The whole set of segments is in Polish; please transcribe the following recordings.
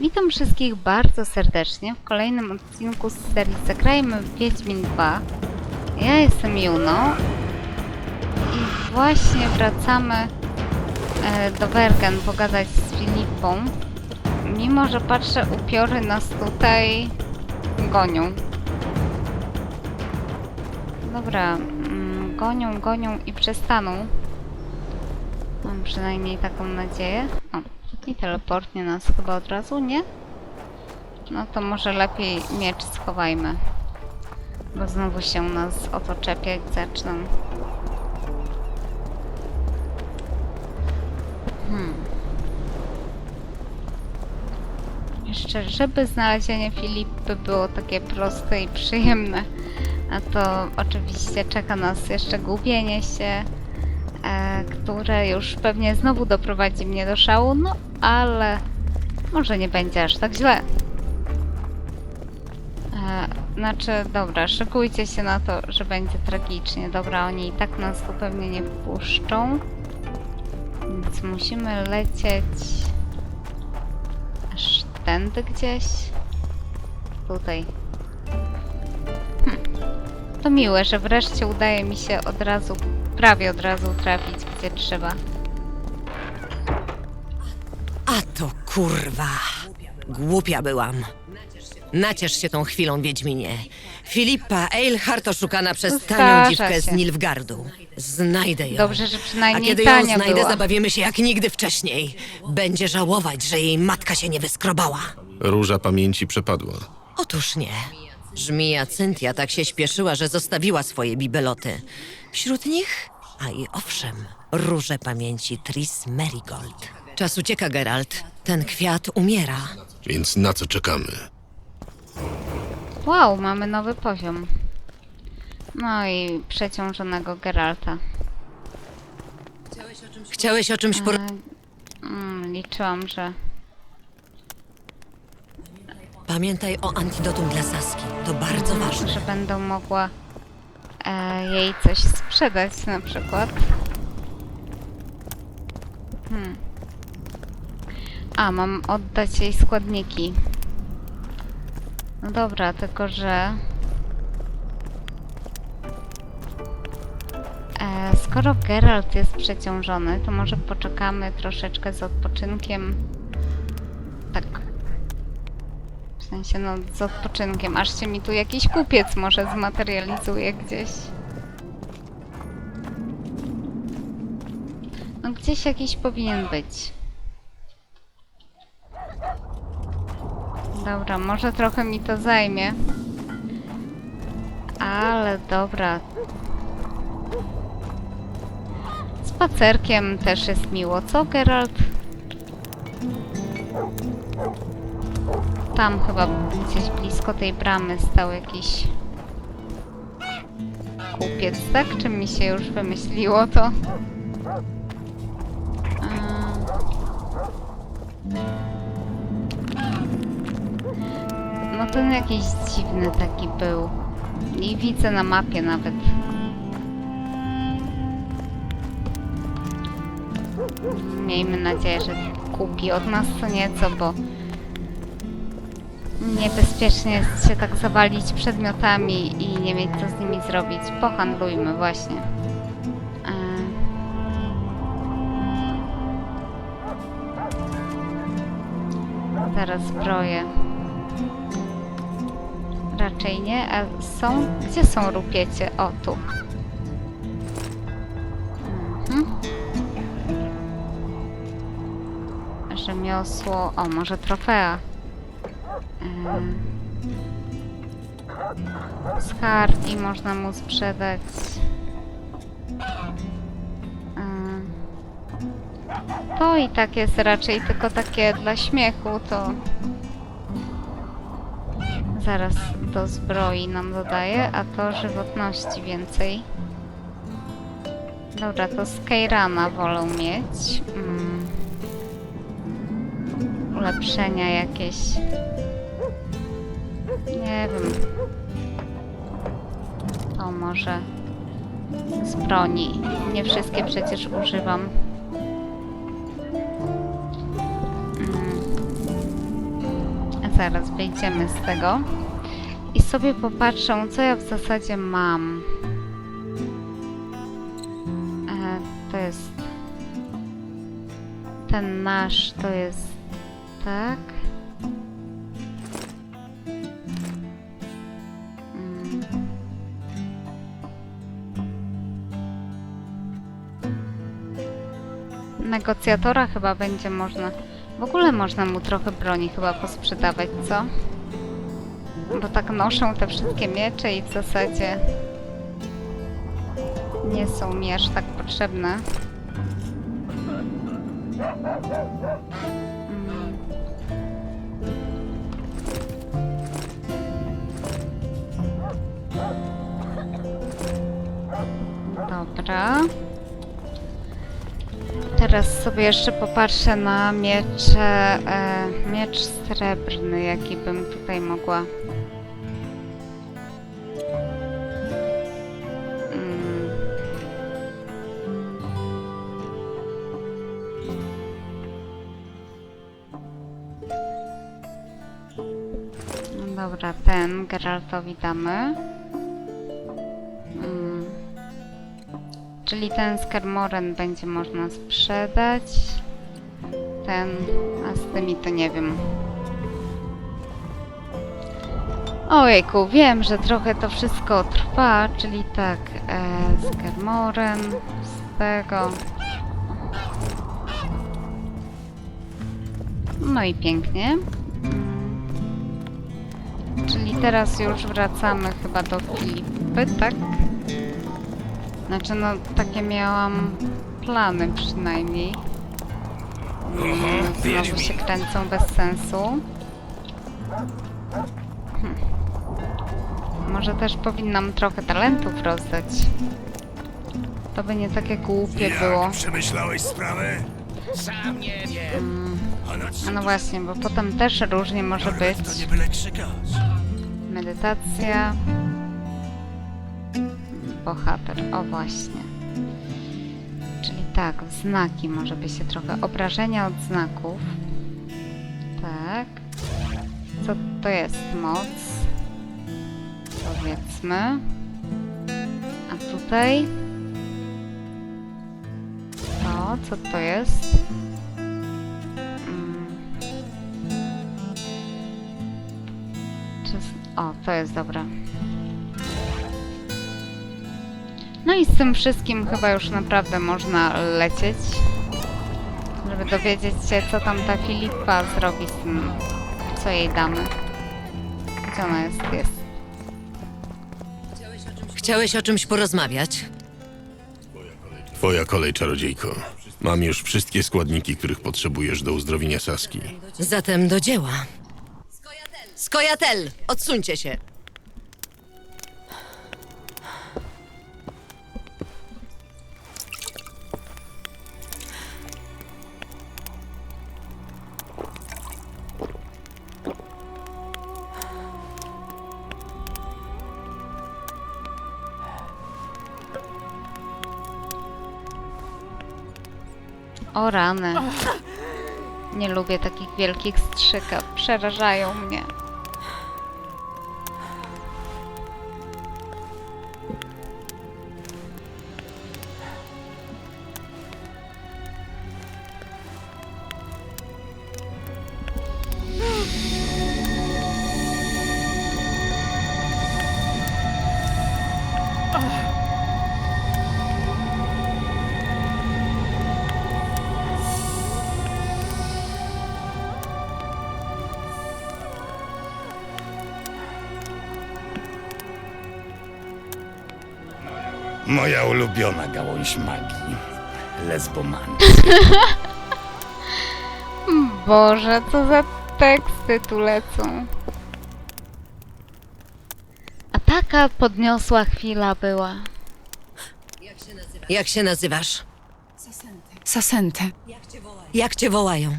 Witam wszystkich bardzo serdecznie w kolejnym odcinku z serii Zagrajmy w Wiedźmin 2. Ja jestem Juno i właśnie wracamy e, do Wergen pogadać z Filipą. Mimo, że patrzę, upiory nas tutaj gonią. Dobra, mm, gonią, gonią i przestaną. Mam przynajmniej taką nadzieję. I teleportnie nas chyba od razu, nie? No to może lepiej miecz schowajmy. Bo znowu się nas o to czepiać zaczną. Hmm. Jeszcze, żeby znalezienie Filipy było takie proste i przyjemne, a to oczywiście czeka nas jeszcze gubienie się, e, które już pewnie znowu doprowadzi mnie do szału, no ale może nie będzie aż tak źle. E, znaczy, dobra, szykujcie się na to, że będzie tragicznie. Dobra, oni i tak nas tu pewnie nie wpuszczą. Więc musimy lecieć aż tędy gdzieś. Tutaj. Hm. To miłe, że wreszcie udaje mi się od razu, prawie od razu trafić gdzie trzeba. To kurwa. Głupia byłam. Naciesz się tą chwilą, Wiedźminie. Filipa Eilhart oszukana przez Zdarza tanią dziwkę z się. Nilfgardu. Znajdę ją. Dobrze, że A przynajmniej kiedy ją tania znajdę, była. zabawimy się jak nigdy wcześniej. Będzie żałować, że jej matka się nie wyskrobała. Róża pamięci przepadła. Otóż nie. Żmija Cynthia tak się śpieszyła, że zostawiła swoje bibeloty. Wśród nich, a i owszem, róże pamięci Tris Merigold. Czas ucieka, Geralt. Ten kwiat umiera. Więc na co czekamy? Wow, mamy nowy poziom. No i przeciążonego Geralta. Chciałeś o czymś por... E, mm, liczyłam, że Pamiętaj o antidotum dla Saski. To bardzo ważne. że będę mogła e, jej coś sprzedać na przykład. Hmm. A, mam oddać jej składniki. No dobra, tylko że... E, skoro Geralt jest przeciążony, to może poczekamy troszeczkę z odpoczynkiem. Tak. W sensie, no, z odpoczynkiem, aż się mi tu jakiś kupiec może zmaterializuje gdzieś. No, gdzieś jakiś powinien być. Dobra, może trochę mi to zajmie. Ale dobra. Spacerkiem też jest miło, co Geralt? Tam chyba gdzieś blisko tej bramy stał jakiś kupiec, tak? Czy mi się już wymyśliło to? Ten jakiś dziwny taki był. I widzę na mapie nawet. Miejmy nadzieję, że kupi od nas co nieco, bo niebezpiecznie jest się tak zawalić przedmiotami i nie mieć co z nimi zrobić. Pohandlujmy właśnie. E, Zaraz zbroję. Raczej nie, a są? Gdzie są rupiecie? O, tu. Mhm. Rzemiosło. O, może trofea. Skargi można mu sprzedać. Ym. To i tak jest raczej tylko takie dla śmiechu, to zaraz do zbroi nam dodaje, a to żywotności więcej. Dobra, to Skyrana wolę mieć. Mm. Ulepszenia jakieś. Nie wiem. To może z broni. Nie wszystkie przecież używam. Zaraz wyjdziemy z tego i sobie popatrzę, co ja w zasadzie mam. E, to jest ten nasz, to jest tak. Mm. Negocjatora chyba będzie można. W ogóle można mu trochę broni chyba posprzedawać, co? Bo tak noszą te wszystkie miecze i w zasadzie nie są mi aż tak potrzebne. Mm. Dobra. Teraz sobie jeszcze popatrzę na miecze, e, miecz srebrny, jaki bym tutaj mogła. Mm. Dobra, ten Geraltowi damy. Czyli ten Skarmoren będzie można sprzedać. Ten, a z tymi to nie wiem. Ojejku, wiem, że trochę to wszystko trwa, czyli tak, e, Skarmoren, z tego. No i pięknie. Czyli teraz już wracamy chyba do Filipy, tak? Znaczy, no takie miałam plany przynajmniej. Mm, Znowu się kręcą bez sensu. Hm. Może też powinnam trochę talentów rozdać. To by nie takie głupie było. Jak przemyślałeś sprawę? Sam nie wiem. A no właśnie, bo potem też różnie może być. Medytacja. Bohater, o właśnie. Czyli tak, znaki może by się trochę. Obrażenia od znaków. Tak. Co to jest? Moc. Powiedzmy. A tutaj? To, co to jest? Mm. O, to jest dobra. No i z tym wszystkim chyba już naprawdę można lecieć. Żeby dowiedzieć się, co tam ta Filipa zrobi z tym, co jej damy. Gdzie ona jest? Jest. Chciałeś o czymś porozmawiać? Twoja kolej, czarodziejko. Mam już wszystkie składniki, których potrzebujesz do uzdrowienia Saski. Zatem do dzieła. Skojatel! Odsuńcie się! O rany. Nie lubię takich wielkich strzykaw. Przerażają mnie. Moja ulubiona gałąź magii. Lesboman. Boże, co za teksty tu lecą. A taka podniosła chwila była. Jak się nazywasz? Sasente. Jak cię wołają?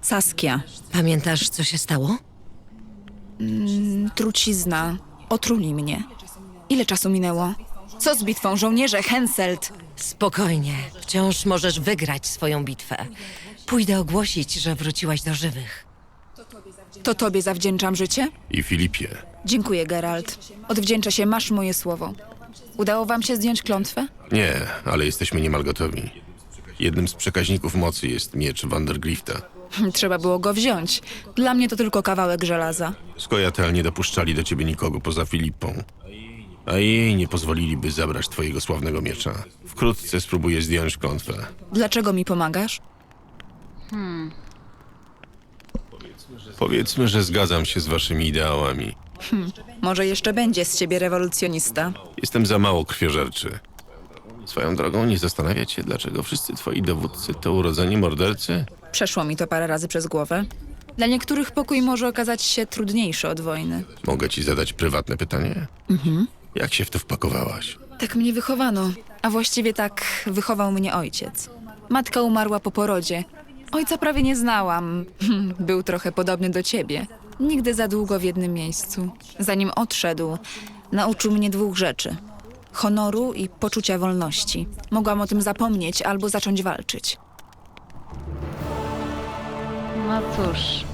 Saskia. Pamiętasz, co się stało? Trucizna. Otruli mnie. Ile czasu minęło? Co z bitwą żołnierze Henselt? Spokojnie, wciąż możesz wygrać swoją bitwę. Pójdę ogłosić, że wróciłaś do żywych. To tobie zawdzięczam życie? I Filipie. Dziękuję, Geralt. Odwdzięczę się, masz moje słowo. Udało wam się zdjąć klątwę? Nie, ale jesteśmy niemal gotowi. Jednym z przekaźników mocy jest miecz Vandergrifta. Hm, Trzeba było go wziąć. Dla mnie to tylko kawałek żelaza. Skojatel nie dopuszczali do ciebie nikogo poza Filipą. A jej nie pozwoliliby zabrać twojego sławnego miecza. Wkrótce spróbuję zdjąć klątwę. Dlaczego mi pomagasz? Powiedzmy, że zgadzam się z waszymi ideałami. Może jeszcze będzie z ciebie rewolucjonista. Jestem za mało krwiożerczy. Swoją drogą nie zastanawiać się, dlaczego wszyscy twoi dowódcy to urodzeni mordercy? Przeszło mi to parę razy przez głowę. Dla niektórych pokój może okazać się trudniejszy od wojny. Mogę ci zadać prywatne pytanie? Jak się w to wpakowałaś? Tak mnie wychowano, a właściwie tak wychował mnie ojciec. Matka umarła po porodzie. Ojca prawie nie znałam. Był trochę podobny do ciebie. Nigdy za długo w jednym miejscu. Zanim odszedł, nauczył mnie dwóch rzeczy: honoru i poczucia wolności. Mogłam o tym zapomnieć albo zacząć walczyć. No cóż.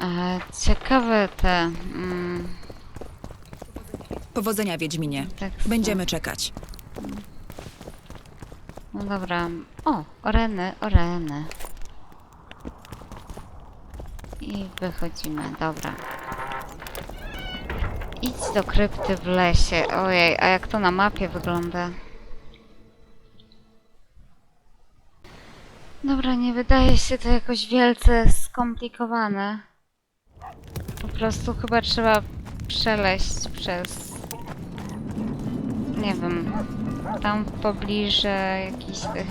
E, ciekawe te. Mm, Powodzenia, Wiedźminie. teksty. Będziemy czekać. No dobra. O, oreny, oreny. I wychodzimy, dobra. Idź do krypty w lesie. Ojej, a jak to na mapie wygląda? Dobra, nie wydaje się to jakoś wielce skomplikowane. Po prostu chyba trzeba przeleść przez... Nie wiem, tam w pobliżu jakichś tych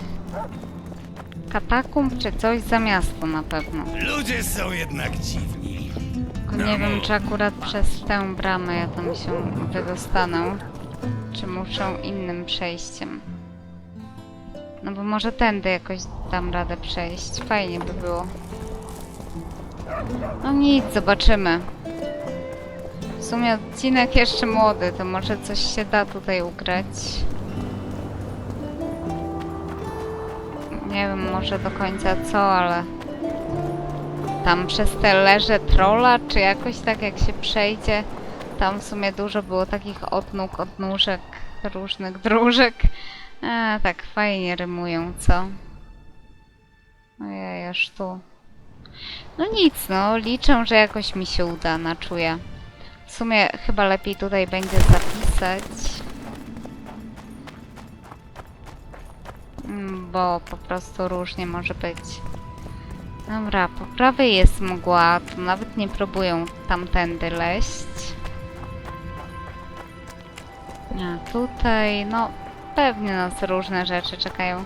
katakumb czy coś za miasto na pewno. Ludzie są jednak dziwni. Tylko nie wiem, czy akurat przez tę bramę ja tam się wydostanę, czy muszą innym przejściem. No bo może tędy jakoś dam radę przejść. Fajnie by było. No nic, zobaczymy. Sumie odcinek jeszcze młody, to może coś się da tutaj ugrać. Nie wiem może do końca co, ale tam przez te leże trolla, czy jakoś tak jak się przejdzie, tam w sumie dużo było takich odnóg, odnóżek, różnych dróżek. A, tak fajnie rymują, co? Ojej, aż tu. No nic, no, liczę, że jakoś mi się uda, na czuję. W sumie chyba lepiej tutaj będzie zapisać. Mm, Bo po prostu różnie może być. Dobra, po prawej jest mgła, to nawet nie próbują tamtędy leść. A tutaj, no, pewnie nas różne rzeczy czekają.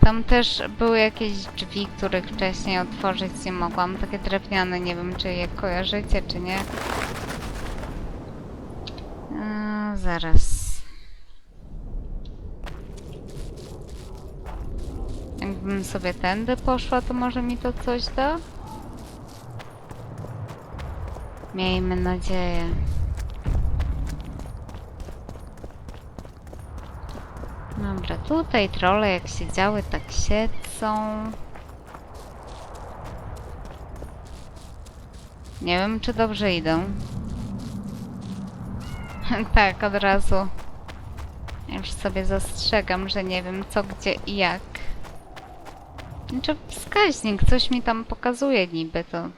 Tam też były jakieś drzwi, których wcześniej otworzyć nie mogłam. Takie drewniane, nie wiem czy je kojarzycie, czy nie. Eee, zaraz. Jakbym sobie tędy poszła, to może mi to coś da? Miejmy nadzieję. Dobra, tutaj trole jak siedziały, tak siedzą. Nie wiem, czy dobrze idą. tak, od razu. Już sobie zastrzegam, że nie wiem co, gdzie i jak. Znaczy wskaźnik, coś mi tam pokazuje niby, to...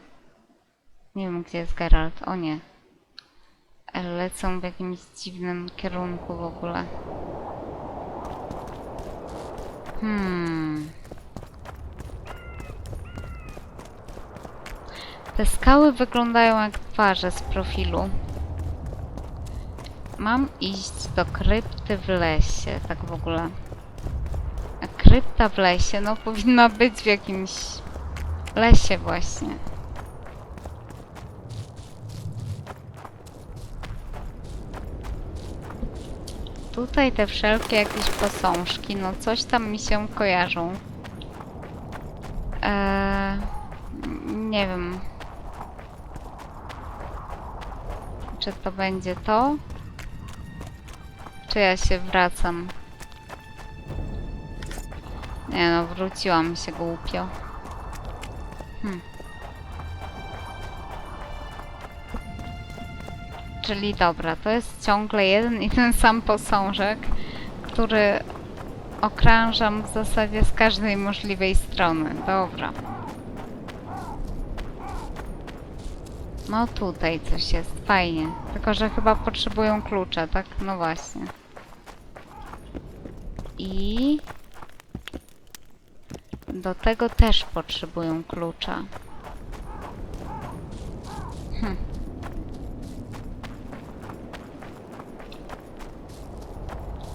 Nie wiem, gdzie jest Geralt. O nie. Lecą w jakimś dziwnym kierunku w ogóle. Hmm. Te skały wyglądają jak twarze z profilu. Mam iść do krypty w lesie, tak w ogóle. A krypta w lesie, no powinna być w jakimś lesie właśnie. Tutaj te wszelkie jakieś posążki, no coś tam mi się kojarzą. Eee, nie wiem. Czy to będzie to? Czy ja się wracam? Nie no, wróciłam się głupio. Hm. Czyli dobra, to jest ciągle jeden i ten sam posążek, który okrążam w zasadzie z każdej możliwej strony. Dobra. No tutaj coś jest, fajnie. Tylko, że chyba potrzebują klucza, tak? No właśnie. I... Do tego też potrzebują klucza. Hm.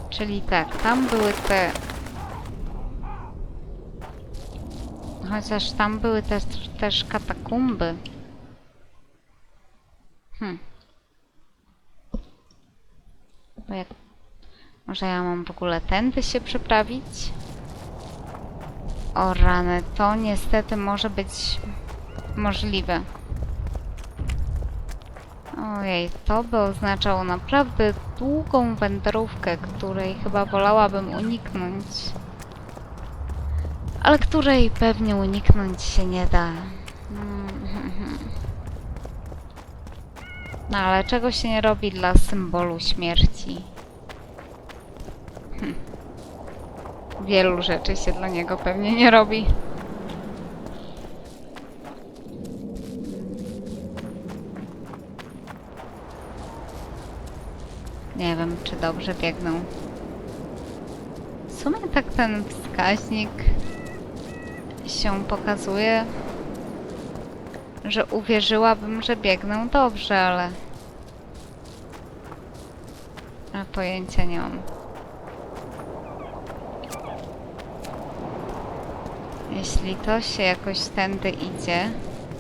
Czyli tak, tam były te... Chociaż tam były też, też katakumby. Hmm. Bo jak... Może ja mam w ogóle tędy się przeprawić? O rany, to niestety może być możliwe. Ojej, to by oznaczało naprawdę długą wędrówkę, której chyba wolałabym uniknąć. Ale której pewnie uniknąć się nie da. No ale czego się nie robi dla symbolu śmierci? Hm. Wielu rzeczy się dla niego pewnie nie robi. Nie wiem, czy dobrze biegną. W sumie tak ten wskaźnik się pokazuje, że uwierzyłabym, że biegną dobrze, ale... Pojęcia nie mam. Jeśli to się jakoś tędy idzie,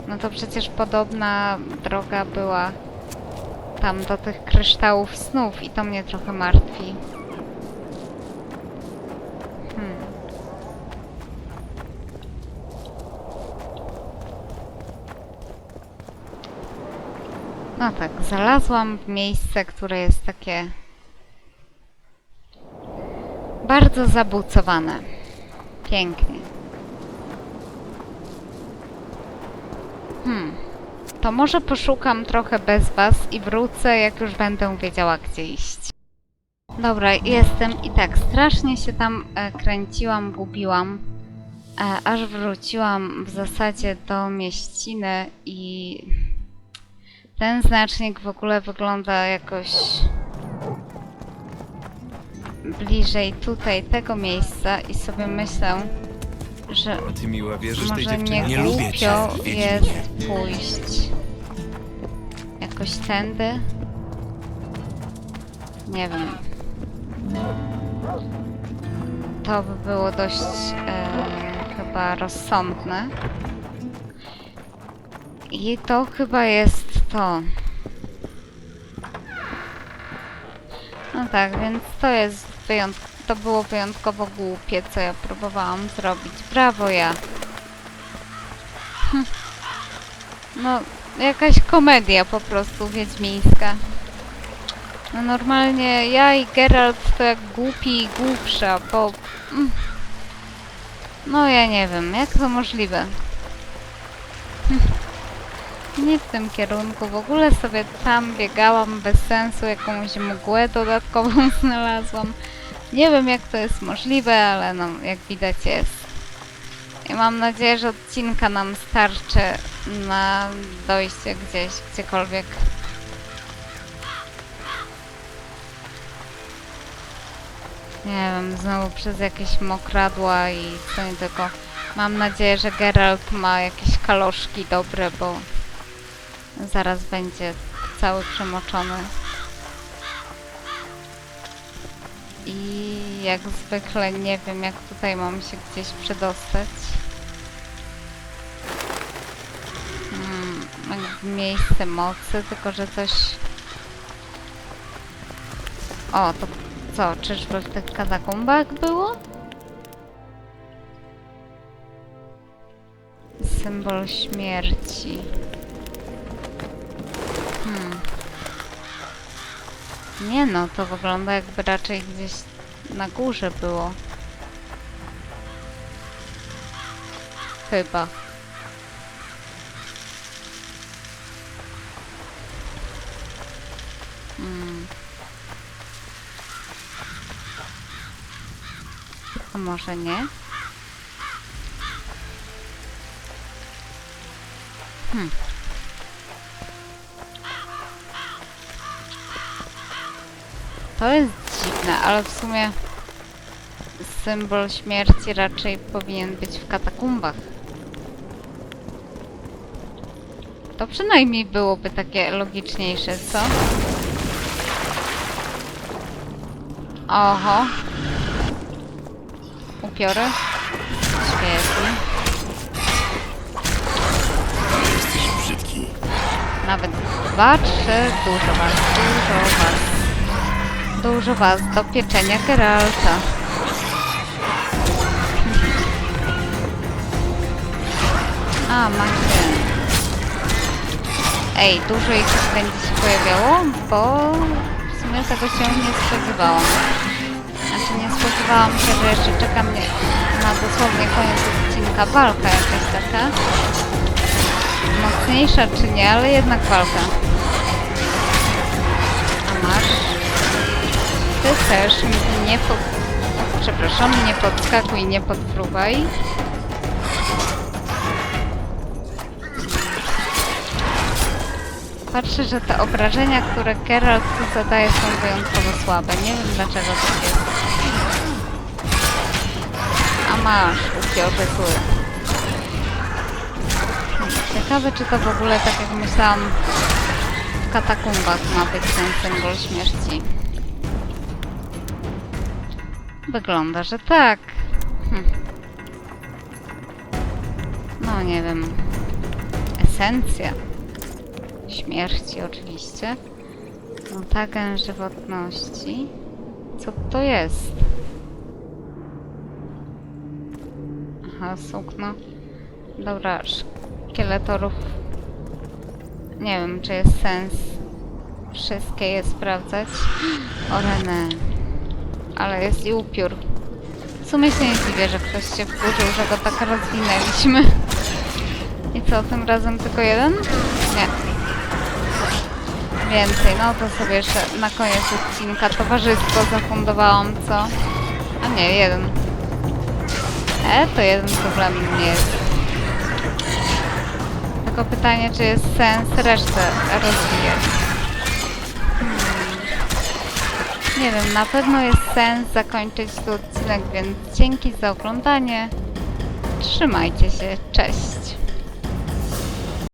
no to przecież podobna droga była tam do tych kryształów snów i to mnie trochę martwi. Hmm. No tak, znalazłam miejsce, które jest takie bardzo zabucowane. Pięknie. Hmm. To może poszukam trochę bez was i wrócę, jak już będę wiedziała, gdzie iść. Dobra, jestem i tak strasznie się tam e, kręciłam, gubiłam, e, aż wróciłam w zasadzie do mieściny i ten znacznik w ogóle wygląda jakoś bliżej tutaj tego miejsca i sobie myślę, że A ty miła wierzysz tej może nie dziewczynie? Nie lubię cię, głupio jest pójść jakoś tędy. Nie wiem. To by było dość e, chyba rozsądne. I to chyba jest to. No tak, więc to jest wyjątkowe. To było wyjątkowo głupie, co ja próbowałam zrobić. Brawo ja. Hm. No, jakaś komedia po prostu wiedźmińska. No normalnie ja i Geralt to jak głupi i głupsza, bo... Mm. No ja nie wiem, jak to możliwe? Hm. Nie w tym kierunku, w ogóle sobie tam biegałam bez sensu, jakąś mgłę dodatkową znalazłam. Nie wiem jak to jest możliwe, ale no jak widać jest. I mam nadzieję, że odcinka nam starczy na dojście gdzieś, gdziekolwiek. Nie wiem, znowu przez jakieś mokradła i co nie tylko. Mam nadzieję, że Geralt ma jakieś kaloszki dobre, bo zaraz będzie cały przemoczony. I jak zwykle nie wiem, jak tutaj mam się gdzieś przedostać. Hmm, miejsce mocy, tylko że coś... O, to co, czyżby w tych katakumbach było? Symbol śmierci. Nie no, to wygląda jakby raczej gdzieś na górze było. Chyba. A może nie? Hmm. To jest dziwne, ale w sumie symbol śmierci raczej powinien być w katakumbach. To przynajmniej byłoby takie logiczniejsze, co? Oho. Upiory. Świetnie. Jesteś brzydki. Nawet dwa, trzy, dużo was, dużo was. Dużo was do pieczenia Geralta. A, macie. Ej, dużo ich już będzie się pojawiało, bo w sumie tego się nie spodziewałam. Znaczy nie spodziewałam się, że jeszcze czeka mnie na dosłownie koniec odcinka walka jakaś taka. Mocniejsza czy nie, ale jednak walka. Ty mi nie pod... Przepraszam, nie podskakuj, nie podpruwaj. Patrzę, że te obrażenia, które Geralt tu zadaje są wyjątkowo słabe. Nie wiem dlaczego tak jest. A masz, upiorze zły. Ciekawe, czy to w ogóle, tak jak myślałam, w katakumbach ma być ten symbol śmierci. Wygląda, że tak. Hm. No, nie wiem. Esencja. Śmierci, oczywiście. Mutagen żywotności. Co to jest? Aha, sukno. Dobra, szkieletorów. Nie wiem, czy jest sens wszystkie je sprawdzać. Orene. Ale jest i upiór. W sumie się nie dziwię, że ktoś się wkurzył, że go tak rozwinęliśmy. I co, tym razem tylko jeden? Nie. Więcej, no to sobie jeszcze na koniec odcinka towarzystwo zafundowałam, co? A nie, jeden. E, to jeden problem nie jest. Tylko pytanie, czy jest sens resztę rozwijać. Nie wiem, na pewno jest sens zakończyć tu odcinek, więc dzięki za oglądanie. Trzymajcie się, cześć.